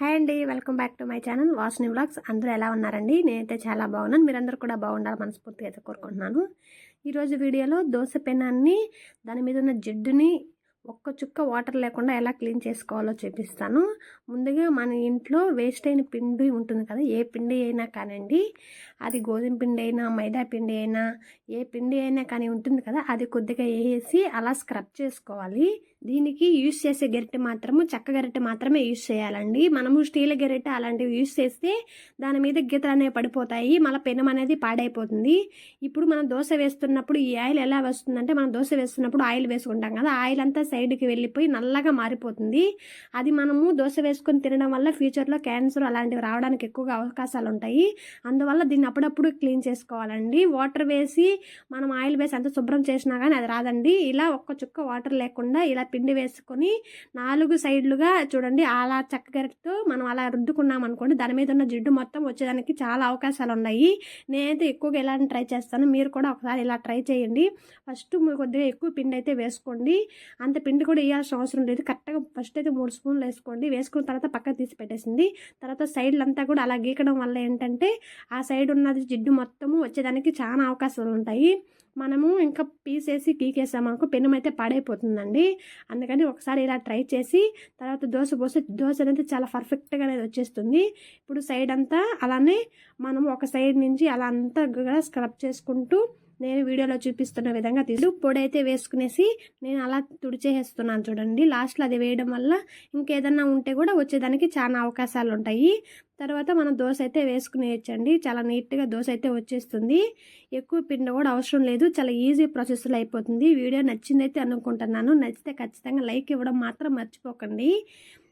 Hi అండి welcome back to my channel Vasani vlogs అందరూ ఎలా ఉన్నారండి? నేనైతే చాలా బాగున్నాను. మీరందరూ కూడా బాగుండాలి మనస్ఫూర్తిగా అయితే కోరుకుంటున్నాను. ఈరోజు వీడియోలో దోశ పెనాన్ని దాని మీద ఉన్న జిడ్డుని ఒక్క చుక్క వాటర్ లేకుండా ఎలా క్లీన్ చేసుకోవాలో చూపిస్తాను. ముందుగా మన ఇంట్లో వేస్ట్ అయిన పిండి ఉంటుంది కదా ఏ పిండి అయినా కానివ్వండి అది గోధుమ పిండి అయినా మైదా పిండి అయినా ఏ పిండి అయినా కానీ ఉంటుంది కదా అది కొద్దిగా వేసి అలా స్క్రబ్ చేసుకోవాలి. దీనికి యూస్ చేసే గరిటె మాత్రము చెక్క గరిటె మాత్రమే యూస్ చేయాలండి. మనము స్టీల్ గరిటె అలాంటివి యూస్ చేస్తే దాని మీద గీతలు అనేవి పడిపోతాయి మళ్ళీ పెనం అనేది పాడైపోతుంది. ఇప్పుడు మనం దోశ వేస్తున్నప్పుడు ఈ ఆయిల్ ఎలా వస్తుందంటే మనం దోశ వేస్తున్నప్పుడు ఆయిల్ వేసుకుంటాం కదా ఆయిల్ అంతా సైడ్కి వెళ్ళిపోయి నల్లగా మారిపోతుంది. అది మనము దోశ వేసుకొని తినడం వల్ల ఫ్యూచర్లో క్యాన్సర్ అలాంటివి రావడానికి ఎక్కువగా అవకాశాలు ఉంటాయి అందువల్ల దీన్ని అప్పుడప్పుడు క్లీన్ చేసుకోవాలండి. వాటర్ వేసి మనం ఆయిల్ వేసి అంత శుభ్రం చేసినా కానీ అది రాదండి. ఇలా ఒక్క చుక్క వాటర్ లేకుండా ఇలా పిండి వేసుకొని నాలుగు సైడ్లుగా చూడండి అలా చక్కగరితో మనం అలా రుద్దుకున్నాం అనుకోండి దాని మీద ఉన్న జిడ్డు మొత్తం వచ్చేదానికి చాలా అవకాశాలు ఉన్నాయి నేనైతే ఎక్కువగా ఇలా ట్రై చేస్తాను. మీరు కూడా ఒకసారి ఇలా ట్రై చేయండి. ఫస్ట్ మీరు కొద్దిగా ఎక్కువ పిండి అయితే వేసుకోండి. అంత పిండి కూడా వేయాల్సిన అవసరం లేదు. కరెక్ట్గా ఫస్ట్ అయితే మూడు స్పూన్లు వేసుకోండి. వేసుకున్న తర్వాత పక్కన తీసి పెట్టేసింది. తర్వాత సైడ్లు అంతా కూడా అలా గీకడం వల్ల ఏంటంటే ఆ సైడ్ ఉన్నది జిడ్డు మొత్తము వచ్చేదానికి చాలా అవకాశాలు ఉంటాయి. మనము ఇంకా పీసేసి గీకేసామనుకో పెనం అయితే పాడైపోతుందండి. అందుకని ఒకసారి ఇలా ట్రై చేసి తర్వాత దోశ పోసి దోశ అనేది చాలా పర్ఫెక్ట్గా అనేది వచ్చేస్తుంది. ఇప్పుడు సైడ్ అంతా అలానే మనం ఒక సైడ్ నుంచి అలా అంతా కూడా స్క్రబ్ చేసుకుంటూ నేను వీడియోలో చూపిస్తున్న విధంగా తీసు పొడి అయితే వేసుకునేసి నేను అలా తుడిచేసేస్తున్నాను చూడండి. లాస్ట్లో అది వేయడం వల్ల ఇంకేదన్నా ఉంటే కూడా వచ్చేదానికి చాలా అవకాశాలు ఉంటాయి. తర్వాత మనం దోశ అయితే వేసుకునేయచ్చండి. చాలా నీట్గా దోశ అయితే వచ్చేస్తుంది. ఎక్కువ పిండి కూడా అవసరం లేదు. చాలా ఈజీ ప్రాసెస్లో అయిపోతుంది. వీడియో నచ్చిందైతే అనుకుంటున్నాను. నచ్చితే ఖచ్చితంగా లైక్ ఇవ్వడం మాత్రం మర్చిపోకండి.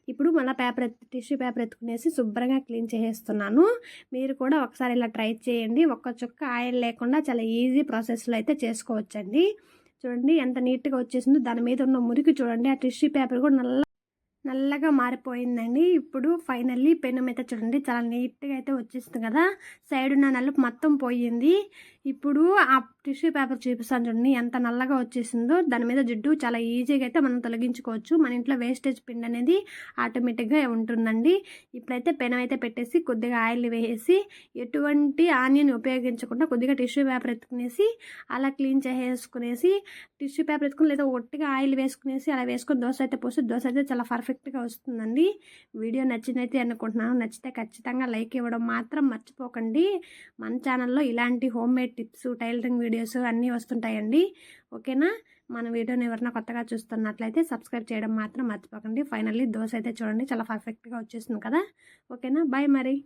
ఇప్పుడు మళ్ళీ పేపర్ ఎత్తు టిష్యూ పేపర్ ఎత్తుకునేసి శుభ్రంగా క్లీన్ చేసేస్తున్నాను. మీరు కూడా ఒకసారి ఇలా ట్రై చేయండి. ఒక్క చుక్క ఆయిల్ లేకుండా చాలా ఈజీ ప్రాసెస్లో అయితే చేసుకోవచ్చండి. చూడండి ఎంత నీట్గా వచ్చేసిందో. దాని మీద ఉన్న మురికి చూడండి. ఆ టిష్యూ పేపర్ కూడా నల్ల నల్లగా మారిపోయిందండి. ఇప్పుడు ఫైనల్లీ పెను మీద చూడండి చాలా నీట్గా అయితే వచ్చేస్తుంది కదా. సైడ్ ఉన్న నలుపు మొత్తం పోయింది. ఇప్పుడు ఆ టిష్యూ పేపర్ చూపిస్తాను చూడండి ఎంత నల్లగా వచ్చేసిందో. దాని మీద జిడ్డు చాలా ఈజీగా అయితే మనం తొలగించుకోవచ్చు. మన ఇంట్లో వేస్టేజ్ పిండి అనేది ఆటోమేటిక్గా ఉంటుందండి. ఇప్పుడైతే పెనం అయితే పెట్టేసి కొద్దిగా ఆయిల్ వేసి ఎటువంటి ఆనియన్ ఉపయోగించకుండా కొద్దిగా టిష్యూ పేపర్ ఎత్తుకునేసి అలా క్లీన్ చేసేసుకునేసి టిష్యూ పేపర్ ఎత్తుకుని లేదా ఒట్టిగా ఆయిల్ వేసుకునేసి అలా వేసుకొని దోశ అయితే పోసి దోశ అయితే చాలా పర్ఫెక్ట్గా వస్తుందండి. వీడియో నచ్చినైతే అనుకుంటున్నాను. నచ్చితే ఖచ్చితంగా లైక్ ఇవ్వడం మాత్రం మర్చిపోకండి. మన ఛానల్లో ఇలాంటి home made tips tailoring videos అన్నీ వస్తుంటాయండి. ఓకేనా? మన వీడియోని ఎవరైనా కొత్తగా చూస్తున్నట్లయితే సబ్స్క్రైబ్ చేయడం మాత్రం మర్చిపోకండి. ఫైనల్లీ దోశ అయితే చూడండి. చాలా పర్ఫెక్ట్గా వచ్చేస్తుంది కదా? ఓకేనా? బాయ్ మరి.